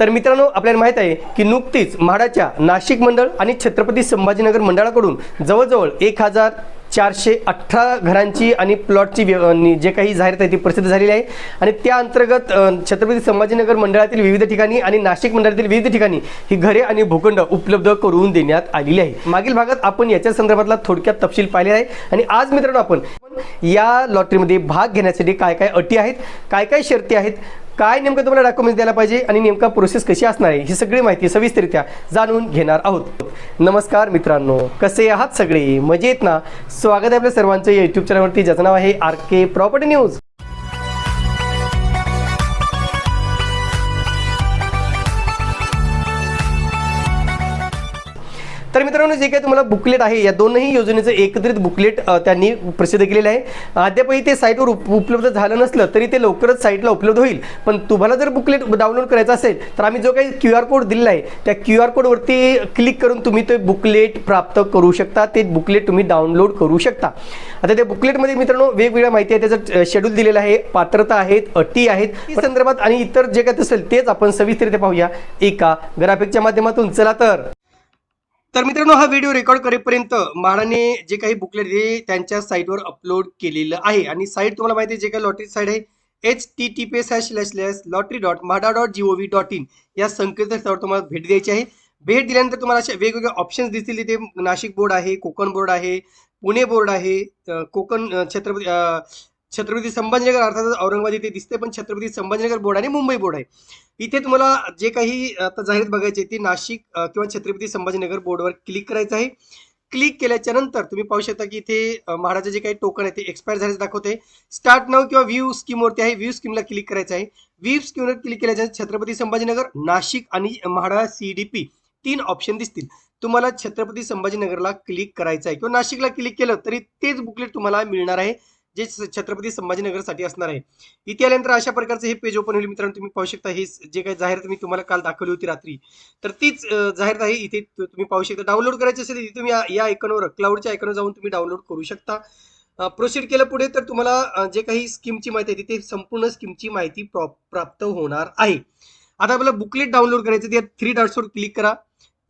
तर मित्रांनो आपल्याला माहीत आहे की नुकतीच म्हाडाच्या नाशिक मंडळ आणि छत्रपती संभाजीनगर मंडळाकडून जवळजवळ एक हजार चारशे अठरा घरांची आणि प्लॉटची जे काही जाहिरात आहे ती प्रसिद्ध झालेली आहे. आणि त्या अंतर्गत छत्रपती संभाजीनगर मंडळातील विविध ठिकाणी आणि नाशिक मंडळातील विविध ठिकाणी ही घरे आणि भूखंड उपलब्ध करून देण्यात आलेली आहे. मागील भागात आपण याच्या संदर्भातला थोडक्यात तपशील पाहिले आहे. आणि आज मित्रांनो आपण या लॉटरीमध्ये भाग घेण्यासाठी काय काय अटी आहेत काय काय शर्ती आहेत काय नेमकं तुम्हाला डॉक्युमेंट्स द्यायला पाहिजे आणि नेमका प्रोसेस कशी असणार आहे ही सगळी माहिती सविस्तरित्या जाणून घेणार आहोत. नमस्कार मित्रांनो कसे आहात सगळे? मजेत ना? स्वागत आहे आपल्या सर्वांचं युट्यूब चॅनलवरती ज्याचं नाव आहे आर के प्रॉपर्टी न्यूज तर मित्रांनो जे काही तुम्हाला बुकलेट आहे या दोनही योजनेचं एकत्रित बुकलेट त्यांनी प्रसिद्ध केलेलं आहे. अद्यापही ते साईटवर उप उपलब्ध झालं नसलं तरी ते लवकरच साईटला उपलब्ध होईल. पण तुम्हाला जर बुकलेट डाउनलोड करायचं असेल तर आम्ही जो काही क्यू आर कोड दिलेला आहे त्या क्यू आर कोडवरती क्लिक करून तुम्ही ते बुकलेट प्राप्त करू शकता. ते बुकलेट तुम्ही डाउनलोड करू शकता. आता त्या बुकलेटमध्ये मित्रांनो वेगवेगळ्या माहिती आहे. त्याचं शेड्यूल दिलेलं आहे. पात्रता आहेत अटी आहेत. या संदर्भात आणि इतर जे काही असेल तेच आपण सविस्तरित्या पाहूया. एका ग्राफिकच्या माध्यमातून. चला तर. तर मित्रांनो हा व्हिडिओ रेकॉर्ड करेपर्यंत म्हाडाने जे काही बुकलेट हे त्यांच्या साईटवर अपलोड केलेलं आहे. आणि साईट तुम्हाला माहिती आहे जे काही लॉटरी साईट आहे H T T P S slash slash lottery dot MHADA dot G O V dot in या संकेतस्थळावर तुम्हाला भेट द्यायची आहे. भेट दिल्यानंतर तुम्हाला असे वेगवेगळे ऑप्शन्स दिसतील. तिथे नाशिक बोर्ड आहे कोकण बोर्ड आहे पुणे बोर्ड आहे कोकण छत्रपती छत्रपती संभाजीनगर अर्थातच औरंगाबाद इथे दिसते पण छत्रपती संभाजीनगर बोर्ड आणि मुंबई बोर्ड आहे. इथे तुम्हाला जे काही आता जाहिरात बघायची आहे ती नाशिक किंवा छत्रपती संभाजीनगर बोर्डवर क्लिक करायचं आहे. क्लिक केल्याच्यानंतर तुम्ही पाहू शकता की इथे अ, म्हाडाचे जे काही टोकन आहे ते एक्सपायर झाल्याचं दाखवते स्टार्ट नाव किंवा व्ह्यू स्कीमवरती आहे व्ह्यू स्कीमला क्लिक करायचं आहे. व्ह्यू स्कीमवर क्लिक केल्याच्या छत्रपती संभाजीनगर नाशिक आणि म्हाडा सीडीपी तीन ऑप्शन दिसतील. तुम्हाला छत्रपती संभाजीनगरला क्लिक करायचं आहे किंवा नाशिकला क्लिक केलं तरी तेच बुकलेट तुम्हाला मिळणार आहे. जे छ- छत्रपती संभाजीनगरसाठी असणार आहे. इथे आल्यानंतर अशा प्रकारचं हे पेज ओपन होईल. मित्रांनो तुम्ही पाहू शकता हे जे काही जाहिरात मी तुम्हाला काल दाखवली होती रात्री तर तीच जाहिरात आहे इथे तुम्ही पाहू शकता. डाउनलोड करायची असेल इथे तुम्ही या- आयकॉनवर क्लाउडच्या आयकॉनवर जाऊन तुम्ही डाउनलोड करू शकता. प्रोसीड केलं पुढे तर तुम्हाला जे काही स्कीमची माहिती आहे तिथे संपूर्ण स्कीमची माहिती प्रॉप- प्राप्त होणार आहे. आता आपल्याला बुकलेट डाउनलोड करायचं त्या थ्री डॉट्सवर क्लिक करा.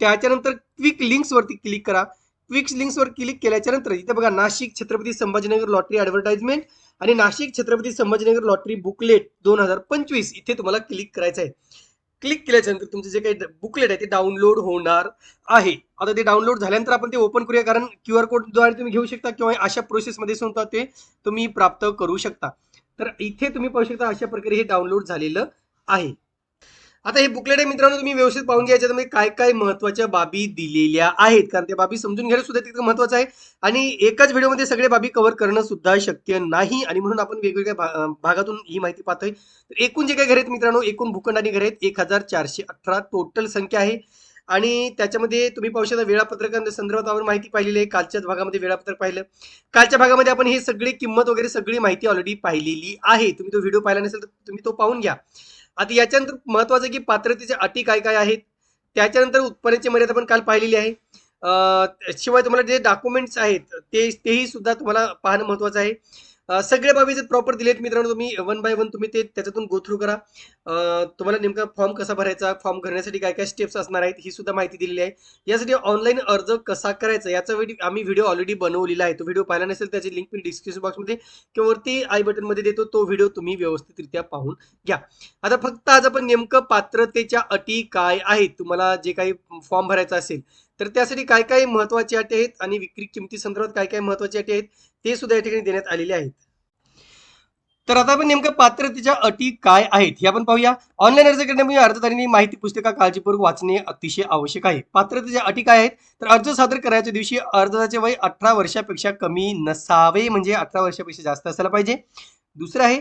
त्याच्यानंतर क्विक लिंक्सवरती क्लिक करा. क्विक लिंक्सवर क्लिक केल्याच्यानंतर इथे बघा नाशिक छत्रपती संभाजीनगर लॉटरी ॲडव्हर्टाइजमेंट आणि नाशिक छत्रपती संभाजीनगर लॉटरी बुकलेट दोन हजार पंचवीस इथे तुम्हाला क्लिक करायचं आहे. क्लिक केल्याच्यानंतर तुमचं तुमचे जे काही बुकलेट आहे ते डाउनलोड होणार आहे. आता ते डाउनलोड झाल्यानंतर आपण ते ओपन करूया कारण क्यू आर कोडद्वारे तुम्ही घेऊ शकता किंवा अशा प्रोसेसमध्ये सुद्धा ते तुम्ही प्राप्त करू शकता. तर इथे तुम्ही पाहू शकता अशा प्रकारे हे डाउनलोड झालेलं आहे. आता हे बुकलेट आहे मित्रांनो तुम्ही व्यवस्थित पाहून घ्या. याच्यामध्ये काय काय महत्त्वाच्या बाबी दिलेल्या आहेत? कारण त्या बाबी समजून घ्यायला सुद्धा तितकं महत्वाचं आहे. आणि एकाच व्हिडिओमध्ये सगळे बाबी कव्हर करणं सुद्धा शक्य नाही. आणि म्हणून आपण वेगवेगळ्या भा- भागातून ही माहिती पाहतोय. तर एकूण जे काही घर आहेत मित्रांनो एकूण भूखंड आणि घर आहेत. एक हजार चारशे अठरा टोटल संख्या आहे. आणि त्याच्यामध्ये तुम्ही पाहू शकता वेळापत्रकांच्या संदर्भात आपण माहिती पाहिलेली आहे. कालच्याच भागामध्ये वेळापत्रक पाहिलं. कालच्या भागामध्ये आपण हे सगळी किंमत वगैरे सगळी माहिती ऑलरेडी पाहिलेली आहे. तुम्ही तो व्हिडिओ पाहिला नसेल तर तुम्ही तो पाहून घ्या. आता याच्यानंतर महत्वाचं आहे की पात्रतेच्या अटी काय काय आहेत? त्याच्यानंतर उत्पन्नाची मर्यादा पण काल पाहिलेली आहे. शिवाय तुम्हाला जे डॉक्युमेंट्स आहेत ते तेही सुद्धा तुम्हाला पाहणं महत्वाचं आहे. सगळे बाबी जर प्रॉपर दिलेत मित्रांनो तुम्ही वन बाय वन तुम्ही ते त्याच्यातून गो थ्रू करा. तुम्हाला नेमका फॉर्म कसा भरायचा फॉर्म भरण्यासाठी काय काय स्टेप्स असणार आहेत ही सुद्धा माहिती दिलेली आहे. यासाठी ऑनलाईन अर्ज कसा करायचा याचा आम्ही व्हिडिओ ऑलरेडी बनवलेला आहे. तो व्हिडिओ पाहिला नसेल त्याची लिंक मी डिस्क्रिप्शन बॉक्समध्ये किंवा वरती आय बटनमध्ये देतो. तो व्हिडिओ तुम्ही व्यवस्थितरित्या पाहून घ्या. आता फक्त आज आपण नेमकं पात्रतेच्या अटी काय आहेत? तुम्हाला जे काही फॉर्म भरायचा असेल तर त्यासाठी काय काय महत्वाची अटी आहेत आणि विक्री किमती संदर्भात काय काय महत्वाची अटी आहेत ते सुद्धा या ठिकाणी देण्यात आलेले आहेत. तर आता आपण नेमकं पात्रतेच्या अटी काय आहेत हे आपण पाहूया. ऑनलाईन अर्ज करण्यापूर्वी अर्जदारांनी माहिती पुस्तका काळजीपूर्वक वाचणे अतिशय आवश्यक आहे. पात्रतेच्या अटी काय आहेत? तर अर्ज सादर करायच्या दिवशी अर्जदाराचे वय अठरा वर्षापेक्षा कमी नसावे म्हणजे अठरा वर्षापेक्षा जास्त असायला पाहिजे. दुसरं आहे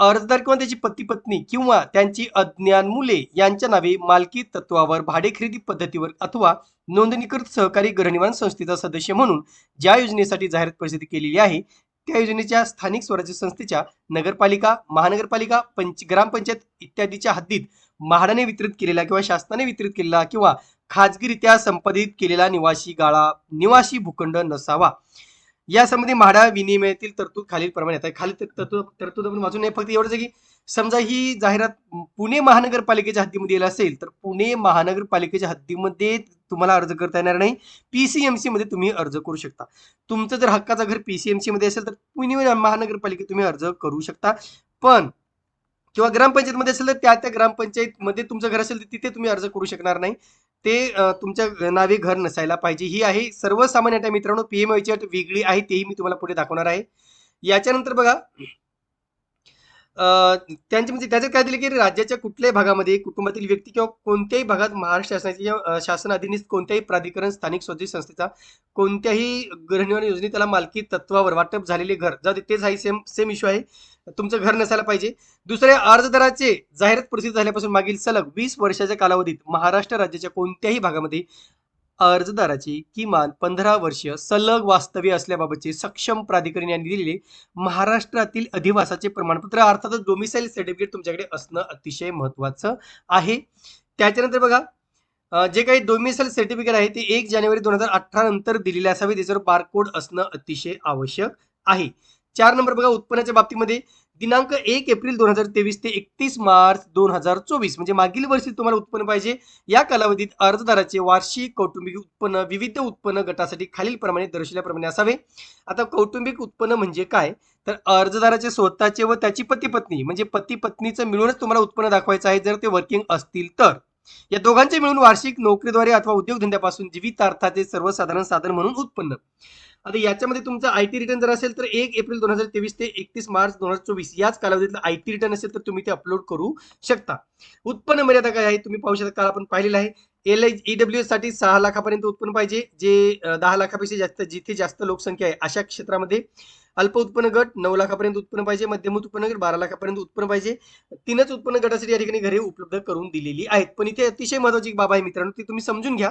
अर्जदार किंवा त्याची पती पत्नी किंवा त्यांची अज्ञान मुले यांच्या नावे मालकी तत्वावर भाडे खरेदी पद्धतीवर अथवा नोंदणीकृत सहकारी गृहनिर्माण संस्थेचा सदस्य म्हणून ज्या योजनेसाठी जाहिरात प्रसिद्ध केलेली आहे त्या योजनेच्या स्थानिक स्वराज्य संस्थेच्या नगरपालिका महानगरपालिका पंच ग्रामपंचायत इत्यादीच्या हद्दीत म्हाडाने वितरित केलेला किंवा शासनाने वितरित केलेला किंवा खाजगीरित्या संपादित केलेला निवासी गाळा निवासी भूखंड नसावा. यासंबंधी म्हाडा विनिमयातील तरतूद खालील प्रमाणे आहे. खाली तर- तरतूद तरतूद आपण वाचून नाही फक्त एवढंच की समजा ही जाहिरात पुणे महानगरपालिकेच्या हद्दीमध्ये येईल असेल तर पुणे महानगरपालिकेच्या हद्दीमध्ये तुम्हाला अर्ज करता येणार नाही. पीसीएमसी मध्ये तुम्ही अर्ज करू शकता. तुमचं जर हक्काचं घर पीसीएमसी मध्ये असेल तर पुणे महानगरपालिकेत तुम्ही अर्ज करू शकता. पण किंवा ग्रामपंचायतमध्ये असेल तर त्या त्या ग्रामपंचायतमध्ये तुमचं घर असेल तर तिथे तुम्ही अर्ज करू शकणार नाही. ते तुमच्या नावे घर नसायला पाहिजे. ही आहे सर्वसामान्य मित्रांनो. पीएमआयची अट वेगळी आहे तेही मी तुम्हाला पुढे दाखवणार आहे. याच्यानंतर बघा त्यांचे म्हणजे त्याच्यात काय दिले की राज्याच्या कुठल्याही भागामध्ये कुटुंबातील व्यक्ती किंवा कोणत्याही भागात महाराष्ट्र शासनाची शासन अधीनित कोणत्याही प्राधिकरण स्थानिक स्वराज्य संस्थेचा कोणत्याही गृहनिर्माण योजनेत त्याला मालकी तत्वावर वाटप झालेले घर. जाऊ दे तेच आहे सेम सेम इश्यू आहे. तुमचं घर नसायला पाहिजे. दुसऱ्या अर्जदाराचे जाहिरात प्रसिद्ध झाल्यापासून मागील सलग वीस वर्षाच्या कालावधीत महाराष्ट्र राज्याच्या कोणत्याही भागामध्ये अर्जदाराची किमान पंधरा वर्ष सलग वास्तव्य असल्याबाबतचे सक्षम प्राधिकरण यांनी दिलेले महाराष्ट्रातील अधिवासाचे प्रमाणपत्र अर्थातच डोमिसाईल सर्टिफिकेट तुमच्याकडे असणं अतिशय महत्वाचं आहे. त्याच्यानंतर बघा जे काही डोमिसाईल सर्टिफिकेट आहे ते एक जानेवारी दोन हजार अठरा नंतर दिलेले असावे. त्याच्यावर बारकोड असणं अतिशय आवश्यक आहे. चार नंबर बघा उत्पन्नाच्या बाबतीमध्ये दिनांक एक एप्रिल दोन हजार तेवीस ते एकतीस मार्च दोन हजार चोवीस. म्हणजे मागील वर्षी तुम्हाला उत्पन्न पाहिजे. या कालावधीत अर्जदाराचे वार्षिक कौटुंबिक उत्पन्न विविध उत्पन्न गटासाठी खालीलप्रमाणे दर्शवल्याप्रमाणे असावे. आता कौटुंबिक उत्पन्न म्हणजे काय? तर अर्जदाराचे स्वतःचे व त्याची पती पत्नी म्हणजे पती पत्नीचं मिळूनच तुम्हाला उत्पन्न दाखवायचं आहे. जर ते वर्किंग असतील तर. या दोघांचे मिळून वार्षिक नोकरीद्वारे अथवा उद्योगधंद्यापासून जीवितार्थाचे सर्वसाधारण साधन म्हणून उत्पन्न. आता याच्यामध्ये तुमचं आय टी रिटर्न जर असेल तर एक एप्रिल दोन हजार तेवीस ते एकतीस मार्च दोन हजार चोवीस याच कालावधीतलं आय टी रिटर्न असेल तर तुम्ही ते अपलोड करू शकता. उत्पन्न मर्यादा काय आहे? तुम्ही पाहू शकता काल आपण पाहिलेलं आहे. एल आय ईडब्ल्यू साठी सहा लाखापर्यंत उत्पन्न पाहिजे. जे दहा लाखापेक्षा जास्त जिथे जास्त लोकसंख्या आहे अशा क्षेत्रामध्ये अल्प उत्पन्न गट नऊ लाखापर्यंत उत्पन्न पाहिजे मध्यम उत्पन्न गट बारा लाखापर्यंत उत्पन्न पाहिजे. तीनच उत्पन्न गटासाठी या ठिकाणी घरे उपलब्ध करून दिलेली आहेत. पण इथे अतिशय महत्वाची बाब आहे मित्रांनो ती तुम्ही समजून घ्या.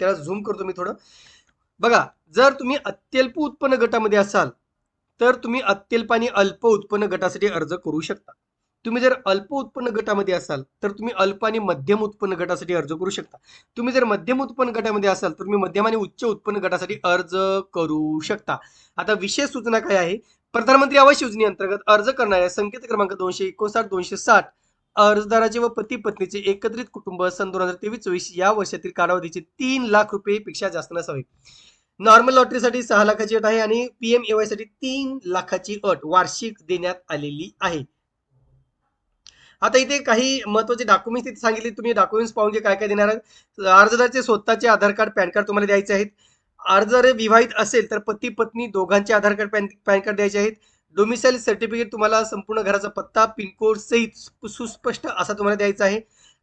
त्याला झूम करतो मी थोडं. बघा जर तुम्ही अत्यल्प उत्पन्न गटामध्ये असाल तर तुम्ही अत्यल्प आणि अल्प उत्पन्न गटासाठी अर्ज करू शकता. तुम्ही जर अल्प उत्पन्न गटामध्ये असाल तर तुम्ही अल्प आणि मध्यम उत्पन्न गटासाठी अर्ज करू शकता. तुम्ही जर मध्यम उत्पन्न गटामध्ये असाल तर तुम्ही मध्यम आणि उच्च उत्पन्न गटासाठी अर्ज करू शकता. आता विशेष सूचना काय आहे? प्रधानमंत्री आवास योजनेअंतर्गत अर्ज करणाऱ्या संकेत क्रमांक दोनशे एकोणसाठ दोनशे साठ अर्जदाराचे व पती पत्नीचे एकत्रित कुटुंब सन दोन हजार तेवीस चोवीस या वर्षातील कालावधीचे तीन लाख रुपये पेक्षा जास्त नसावे. नॉर्मल लॉटरीसाठी सहा लाखाची अट आहे आणि पीएम एवायसाठी तीन लाखाची अट वार्षिक देण्यात आलेली आहे. आता इथे काही महत्त्वाचे डॉक्युमेंट्स तिथे सांगितले. तुम्ही डॉक्युमेंट्स पाहून घे काय काय देणार आहेत. अर्जदाराचे स्वतःचे आधार कार्ड पॅन कार्ड तुम्हाला द्यायचे आहेत. अर्जदार विवाहित असेल तर पती पत्नी दोघांचे Aadhaar card PAN PAN card द्यायचे आहेत. डोमिसाईल सर्टिफिकेट तुम्हाला संपूर्ण घराचा पत्ता पिनकोड सहित सु- सुस्पष्ट असा तुम्हाला द्यायचा आहे.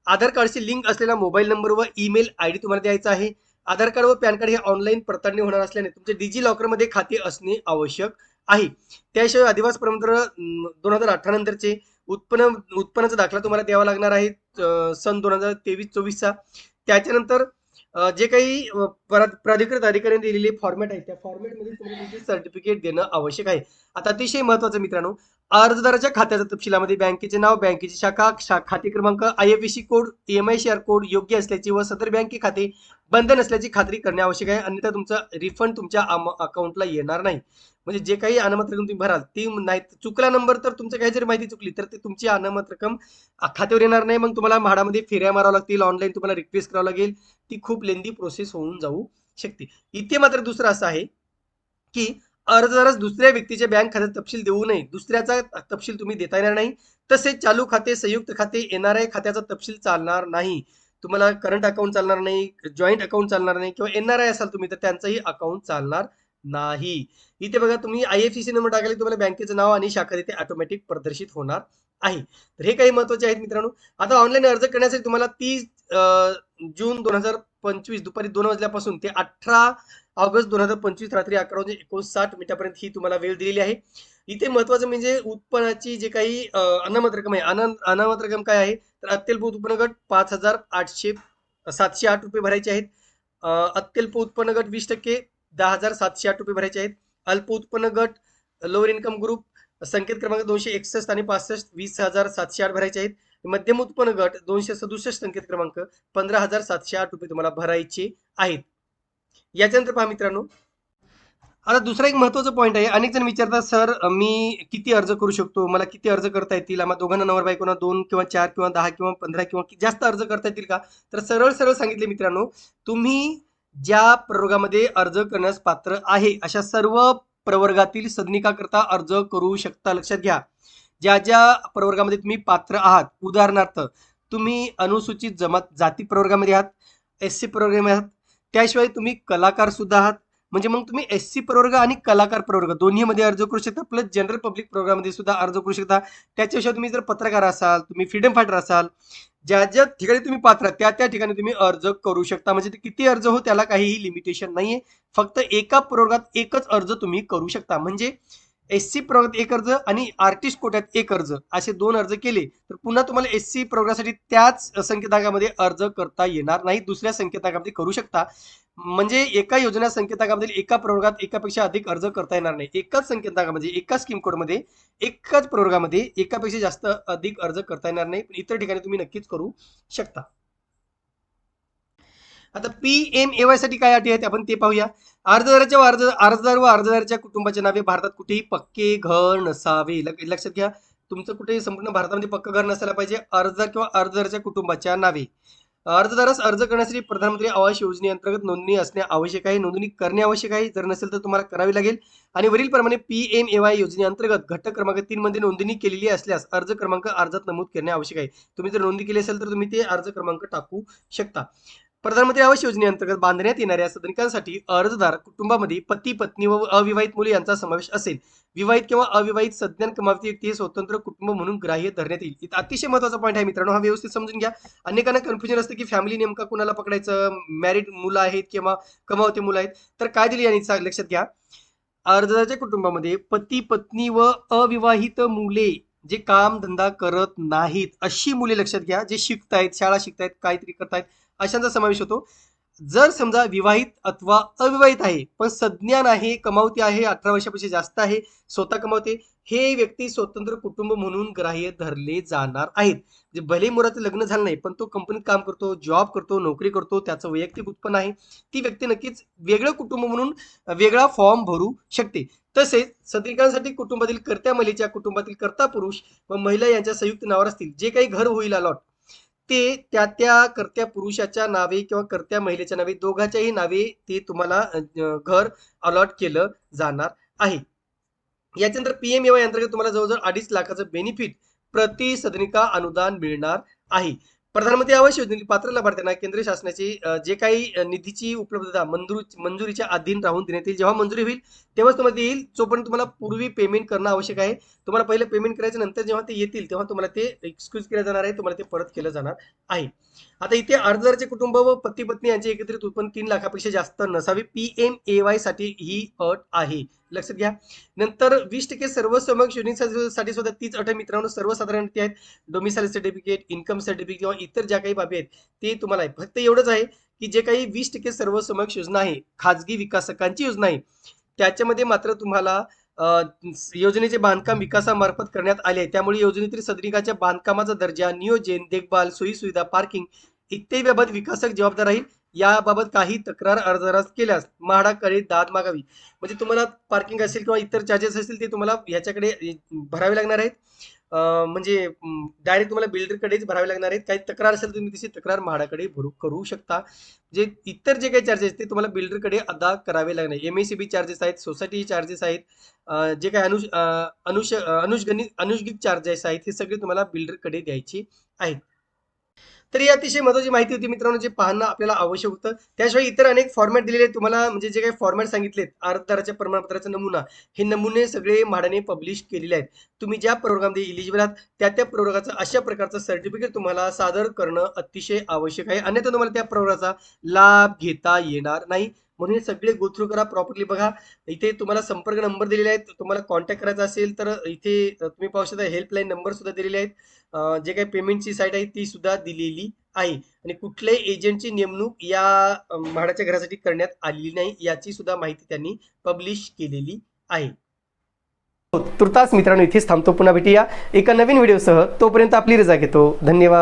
आधार कार्डशी लिंक असलेला मोबाईल नंबर व ईमेल आय डी तुम्हाला द्यायचा आहे. आधार कार्ड व पॅन कार्ड हे ऑनलाईन पडताळणी होणार असल्याने तुमचे डिजी लॉकरमध्ये खाते असणे आवश्यक आहे. त्याशिवाय अधिवास प्रमाणपत्र दोन हजार अठरा नंतरचे उत्पन्न उत्पन्नाचा दाखला तुम्हाला द्यावा लागणार आहे सन दोन हजार तेवीस चोवीसचा. त्याच्यानंतर जे काही प्राधिकृत अधिकाऱ्यांनी दिलेले फॉर्मॅट आहे त्या फॉर्मॅटमध्ये तुम्हाला सर्टिफिकेट देणं आवश्यक आहे. आता अतिशय महत्वाचं मित्रांनो अर्जदाराच्या खात्याच्या तपशिलामध्ये बँकेचे नाव बँकेची शाखा शा- खाते क्रमांक I F C code M I C R code योग्य असल्याची व सदर बँके खाते बंद नसल्याची खात्री करणे आवश्यक आहे. अन्यथा तुमचा रिफंड तुमच्या अकाउंटला येणार नाही. म्हणजे जे काही अनामत रक्कम तुम्ही भराल ती नाही चुकला नंबर तर तुमचं काही जरी माहिती चुकली तर ते तुमची अनामत रक्कम खात्यावर येणार नाही. मग तुम्हाला म्हाडामध्ये फेऱ्या मारावं लागतील ऑनलाईन तुम्हाला रिक्वेस्ट करावं लागेल. ती खूप लेंदी प्रोसेस होऊन जाऊ शकते. इथे मात्र दुसरं असं आहे की अर्जदारास दुसऱ्या व्यक्तीच्या बँक खात्यात तपशील देऊ नये. दुसऱ्याचा तपशील तुम्ही देता येणार नाही. तसेच चालू खाते संयुक्त खाते एनआरआय खात्याचा तपशील चालणार नाही. तुम्हाला करंट अकाउंट चालणार नाही जॉईंट अकाउंट चालणार नाही किंवा एनआरआय असाल तुम्ही तर त्यांचंही अकाउंट चालणार नाही. इथे बघा तुम्ही आय एफ सी नंबर टाकले तुम्हाला बँकेचं नाव आणि शाखा तिथे ऑटोमॅटिक प्रदर्शित होणार आहे. तर हे काही महत्त्वाचे आहेत मित्रांनो. आता ऑनलाईन अर्ज करण्यासाठी तुम्हाला तीस जून दोन हजार पंचवीस दुपारी दोन वाजल्यापासून ते अठरा ऑगस्ट दोन हजार पंचवीस रात्री अकरा वाजून एकोणसाठ मिनिटापर्यंत ही तुम्हाला वेळ दिलेली आहे. इथे महत्वाचं म्हणजे उत्पन्नाची जे काही अनामत रक्कम आहे अन अनामत रक्कम काय आहे? तर अत्यल्प उत्पन्न गट पाच हजार आठशे सातशे आठ रुपये भरायचे आहेत. अत्यल्प उत्पन्न गट वीस टक्के दहा हजार सातशे आठ रुपये भरायचे आहेत. अल्प उत्पन्न गट लोअर इन्कम ग्रुप संकेत क्रमांक दोनशे एकसष्ट आणि पासष्ट वीस हजार सातशे आठ भरायचे आहेत. मध्यम उत्पन्न गट दोनशे सदुसष्ट संकेत क्रमांक पंधरा हजार सातशे आठ रुपये तुम्हाला भरायचे आहेत. याच्यानंतर पहा मित्रांनो. आता दुसरा एक महत्त्वाचा पॉईंट आहे. अनेक जण विचारतात सर मी किती अर्ज करू शकतो? मला किती अर्ज करता येतील? आम्हाला दोघांना नवर बायकोना दोन किंवा चार किंवा दहा किंवा पंधरा किंवा जास्त अर्ज करता येतील का? तर सरळ सरळ सांगितले मित्रांनो तुम्ही ज्या प्रवर्गामध्ये अर्ज करण्यास पात्र आहे अशा सर्व प्रवर्गातील सदनिकाकरता अर्ज करू शकता. लक्षात घ्या. ज्या ज्या प्रवर्गामध्ये तुम्ही पात्र आहात उदाहरणार्थ तुम्ही अनुसूचित जमात जाती प्रवर्गामध्ये आहात एस सी प्रवर्गामध्ये आहात त्याशिवाय तुम्ही कलाकार सुद्धा आहात. म्हणजे मग तुम्ही एस सी प्रवर्ग आणि कलाकार प्रवर्ग दोन्हीमध्ये अर्ज करू शकता प्लस जनरल पब्लिक प्रोग्राममध्ये सुद्धा अर्ज करू शकता. त्याच्याशिवाय तुम्ही जर पत्रकार असाल तुम्ही फ्रीडम फायटर असाल ज्या ज्या ठिकाणी तुम्ही पात्र त्या त्या ठिकाणी तुम्ही अर्ज करू शकता. म्हणजे किती अर्ज हो त्याला काहीही लिमिटेशन नाहीये. फक्त एका प्रवर्गात एकच अर्ज तुम्ही करू शकता. म्हणजे एस सी प्रवर्गात एक अर्ज आणि आर्टिस्ट कोट्यात एक अर्ज असे दोन अर्ज केले तर पुन्हा तुम्हाला एस सी प्रवर्गासाठी त्याच संकेताकामध्ये अर्ज करता येणार नाही दुसऱ्या संकेताकामध्ये करू शकता. म्हणजे एका योजना संकेताकामध्ये एका प्रवर्गात एकापेक्षा अधिक अर्ज करता येणार नाही. एकाच संकेताकामध्ये एका स्कीम कोडमध्ये एकाच प्रवर्गामध्ये एकापेक्षा जास्त अधिक अर्ज करता येणार नाही. इतर ठिकाणी तुम्ही नक्कीच करू शकता. आता पी एम ए वायसाठी काय अटी आहेत आपण ते पाहूया. अर्जदाराच्या अर्ज अर्जदार व अर्जदाराच्या कुटुंबाच्या नावे भारतात कुठेही पक्के घर नसावे. लक्षात घ्या तुमचं कुठेही संपूर्ण भारतामध्ये पक्क घर नसायला पाहिजे अर्जदार किंवा अर्जदाराच्या कुटुंबाच्या नावे. अर्जदारास अर्ज करण्यासाठी प्रधानमंत्री आवास योजनेअंतर्गत नोंदणी असणे आवश्यक आहे. नोंदणी करणे आवश्यक आहे. जर नसेल तर तुम्हाला करावी लागेल. आणि वरील प्रमाणे पी एम ए वाय योजनेअंतर्गत घटक क्रमांक तीन मध्ये नोंदणी केलेली असल्यास अर्ज क्रमांक अर्जात नमूद करणे आवश्यक आहे. तुम्ही जर नोंदणी केली असेल तर तुम्ही ते अर्ज क्रमांक टाकू शकता. प्रधानमंत्री आवास योजनेअंतर्गत बांधण्यात येणाऱ्या सदनिकांसाठी अर्जदार कुटुंबामध्ये पती पत्नी व अविवाहित मुले यांचा समावेश असेल. विवाहित किंवा अविवाहित सज्ञान कमावती व्यक्ती हे स्वतंत्र कुटुंब म्हणून ग्राह्य धरण्यात येईल. अतिशय महत्त्वाचा पॉईंट आहे मित्रांनो हा व्यवस्थित समजून घ्या. अनेकांना कन्फ्युजन असतं की फॅमिली नेमका कुणाला पकडायचं? मॅरिड मुलं आहेत किंवा कमावते मुलं आहेत? तर काय दिली यांनी? लक्षात घ्या. अर्जदाराच्या कुटुंबामध्ये पती पत्नी व अविवाहित मुले जे काम धंदा करत नाहीत अशी मुले लक्षात घ्या जे शिकतायत शाळा शिकतायत काहीतरी करतायत अशांचा समावेश होतो. जर समजा विवाहित अथवा अविवाहित आहे पण सज्ञान आहे कमावती आहे अठरा वर्षापेक्षा जास्त आहे स्वतः कमावते हे व्यक्ती स्वतंत्र कुटुंब म्हणून ग्राह्य धरले जाणार आहेत. म्हणजे भले मुलाचं लग्न झालं नाही पण तो कंपनीत काम करतो जॉब करतो नोकरी करतो त्याचं वैयक्तिक उत्पन्न आहे. ती व्यक्ती नक्कीच वेगळं कुटुंब म्हणून वेगळा फॉर्म भरू शकते. तसेच सदनिकांसाठी कुटुंबातील कर्त्या महिलेच्या कुटुंबातील कर्ता पुरुष व महिला यांच्या संयुक्त नावावर असतील जे काही घर होईल अलॉट ते त्या त्या कर्त्या पुरुषाच्या नावे किंवा कर्त्या महिलेच्या नावे दोघांच्याही नावे ते तुम्हाला घर अलॉट केलं जाणार आहे. याच्यानंतर पीएमएवाय अंतर्गत तुम्हाला जवळजवळ अडीच लाखाचं बेनिफिट प्रति सदनिका अनुदान मिळणार आहे. प्रधानमंत्री आवास योजनेतील पात्र लाभार्थ्यांना केंद्र शासनाची जे काही निधीची उपलब्धता मंजूर मंजुरीच्या अधीन राहून देण्यात येईल. जेव्हा मंजुरी होईल तेव्हाच तुम्हाला ते येईल. जोपर्यंत तुम्हाला पूर्वी पेमेंट करणं आवश्यक आहे तुम्हाला पहिलं पेमेंट करायचं नंतर जेव्हा ते येतील तेव्हा तुम्हाला ते एक्सक्यूज केलं जाणार आहे तुम्हाला ते परत केलं जाणार आहे. आता इथे अर्जदाराचे कुटुंब व पती पत्नी यांचे एकत्रित उत्पन्न तीन लाखापेक्षा जास्त नसावे. पी एम ए वायसाठी ही अट आहे. लक्षात घ्या. नंतर वीस टक्के सर्व समक्ष योजनेसाठी सुद्धा तीच अट मित्रांनो. सर्वसाधारण ती आहेत. डोमिसाईल सर्टिफिकेट इन्कम सर्टिफिकेट किंवा इतर ज्या काही बाबी आहेत ते तुम्हाला आहे फक्त एवढंच आहे की जे काही वीस टक्के सर्व समक्ष योजना आहे खाजगी विकासकांची योजना आहे त्याच्यामध्ये मात्र तुम्हाला योजनेचे बांधकाम विकासामार्फत करण्यात आले आहे. त्यामुळे योजनेतील सदनिकाच्या बांधकामाचा दर्जा नियोजन देखभाल सोयी सुविधा पार्किंग इत्यादी बाबत विकासक जबाबदार राहील. याबाबत काही तक्रार अर्जदारास केल्यास म्हाडाकडे दाद मागावी. म्हणजे तुम्हाला पार्किंग असेल किंवा इतर चार्जेस असतील ते तुम्हाला ह्याच्याकडे भरावे लागणार आहेत. म्हणजे डायरेक्ट तुम्हाला बिल्डरकडेच भरावे लागणार आहेत. काही तक्रार असेल तुम्ही तशी तक्रार म्हाडाकडे भरू करू शकता. जे इतर जे काही चार्जेस ते तुम्हाला बिल्डरकडे अदा करावे लागणार M S C B charges आहेत सोसायटी चार्जेस आहेत जे काही अनुष अनुष अनुषगणित अनुषगिक चार्जेस आहेत हे सगळे तुम्हाला बिल्डरकडे द्यायचे आहेत. तर ही अतिशय महत्वाची माहिती होती मित्रांनो जे पाहणं आपल्याला आवश्यक होतं. त्याशिवाय इतर अनेक फॉर्मॅट दिलेले तुम्हाला म्हणजे जे काही फॉर्मॅट सांगितलेत अर्जदाराच्या प्रमाणपत्राचा नमुना हे नमुने सगळे म्हाडाने पब्लिश केलेले आहेत. तुम्ही ज्या प्रोग्राममध्ये इलिजिबल आहात त्या त्या प्रवर्गाचं अशा प्रकारचं सर्टिफिकेट तुम्हाला सादर करणं अतिशय आवश्यक आहे. अन्यथा तुम्हाला त्या प्रवर्गाचा लाभ घेता येणार नाही. म्हणून हे सगळे गोथ्रू करा प्रॉपरली बघा. इथे तुम्हाला संपर्क नंबर दिलेले आहेत. तुम्हाला कॉन्टॅक्ट करायचा असेल तर इथे तुम्ही पाहू शकता हेल्पलाईन नंबर सुद्धा दिलेले आहेत. जे काही पेमेंटची साईट आहे ती सुद्धा दिलेली आहे. आणि कुठल्याही एजंटची नेमणूक या म्हाडाच्या घरासाठी करण्यात आलेली नाही याची सुद्धा माहिती त्यांनी पब्लिश केलेली आहे. तुर्तास मित्रांनो इथेच थांबतो. पुन्हा भेटूया. एका नवीन व्हिडिओसह तोपर्यंत आपली रजा घेतो. धन्यवाद.